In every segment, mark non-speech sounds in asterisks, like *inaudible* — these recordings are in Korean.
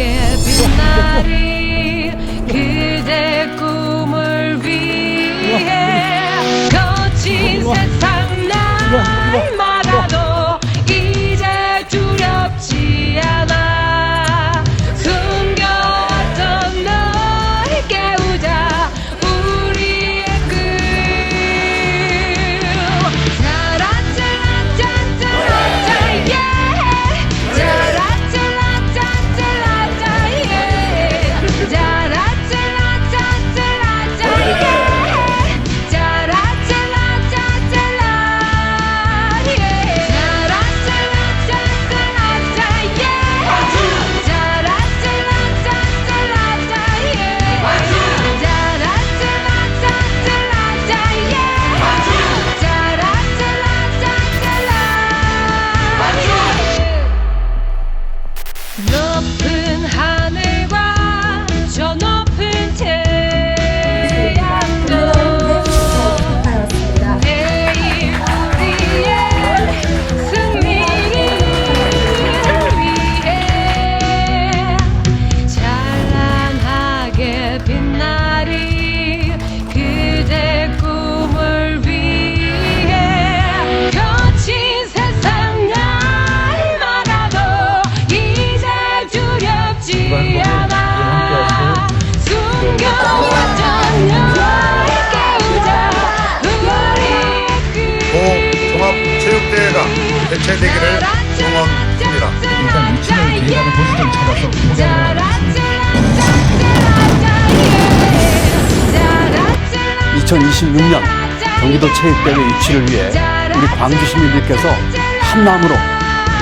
Yeah, *laughs* be. 개최되기를 응원합니다. 일단 유치를 기획하는 곳을 찾아서 하겠습니다. 2026년 경기도 체육대회 유치를 위해 우리 광주 시민들께서 한마음으로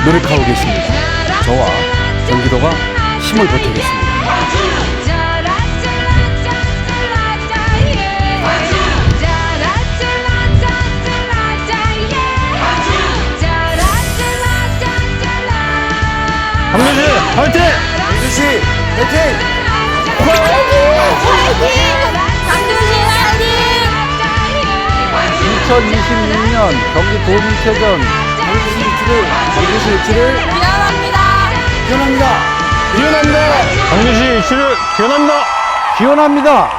노력하고 계십니다. 저와 경기도가 힘을 보태겠습니다. 강민씨 화이팅! 민수 씨, 화이팅! 강준씨 화이팅! 2026년 경기 도민체전 광주 유치를 광주 유치를 미안합니다. 기원합니다. 기원합니다. 강민씨 유치를 기원합니다! 기원합니다.